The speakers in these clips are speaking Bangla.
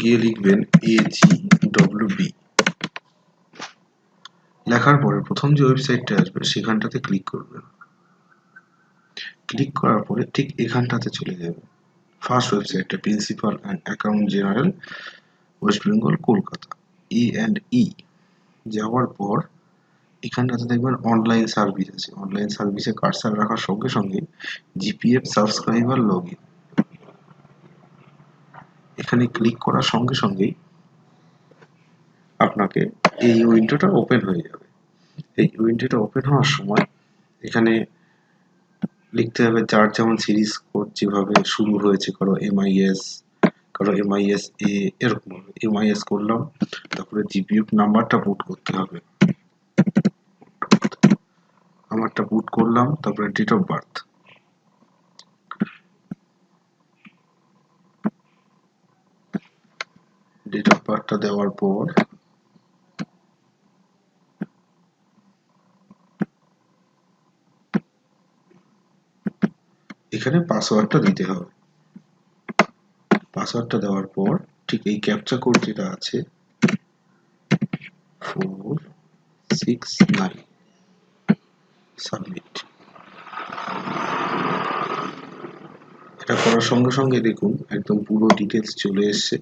গিয়ে লিখবেন এ জি ডব্লিউ বি লেখার পরে প্রথম যে ওয়েবসাইটটা আসবে, সেখানটাতে ক্লিক করবেন। ক্লিক করার পরে ঠিক এখানটাতে চলে যাবে। ফার্স্ট ওয়েবসাইটটা, principal and account general, West Bengal, Kolkata. E and E যাওয়ার পর এখানটাতে দেখবেন অনলাইন সার্ভিস আছে। অনলাইন সার্ভিসে কার্সার রাখার সঙ্গে সঙ্গে জিপিএফ সাবস্ক্রাইবার, লগ ইন। এখানে ক্লিক করার সঙ্গে সঙ্গেই আপনাকে এই উইন্ডোটা ওপেন হয়ে যাবে। এই উইন্ডোটা ওপেন হওয়ার সময় এখানে লিখতে হবে যার যেমন সিরিজ কোড যেভাবে শুরু হয়েছে, কারও এমআইএস কারও এমআইএস এ এরকম এমআইএস করলাম, তারপরে জিপিএফ নাম্বারটা পুট করতে হবে। আমারটা পুট করলাম, তারপরে date of birth date of বার্থটা দেওয়ার পর এখানে পাসওয়ার্ডটা দিতে হবে। পাসওয়ার্ডটা দেওয়ার পর ঠিক এই ক্যাপচা কোড যেটা আছে ফোর সিক্স নাইন সাবমিট এটা করার সঙ্গে সঙ্গে দেখুন, একদম পুরো ডিটেলস চলে এসছে।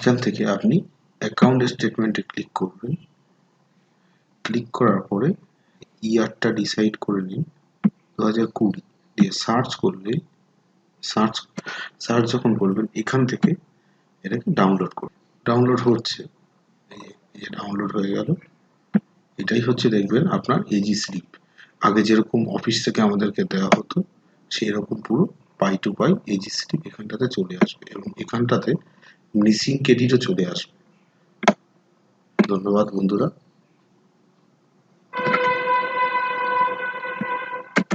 এখান থেকে আপনি অ্যাকাউন্ট স্টেটমেন্টে ক্লিক করবেন। ক্লিক করার পরে ইয়ারটা ডিসাইড করে নিন দু হাজার কুড়ি। দিয়ে সার্চ করলে সার্চ সার্চ যখন করবেন, এখান থেকে এটাকে ডাউনলোড করুন। ডাউনলোড হচ্ছে, এই ডাউনলোড হয়ে গেল। এটাই হচ্ছে দেখবেন আপনার এজি স্লিপ আগে যেরকম অফিস থেকে আমাদেরকে দেওয়া হতো সেই রকম পুরো pie to pie AG slip এখানটাতে চলে আসবে এবং এখানটাতে মিসিং ক্রেডিটও চলে আসবে। ধন্যবাদ বন্ধুরা।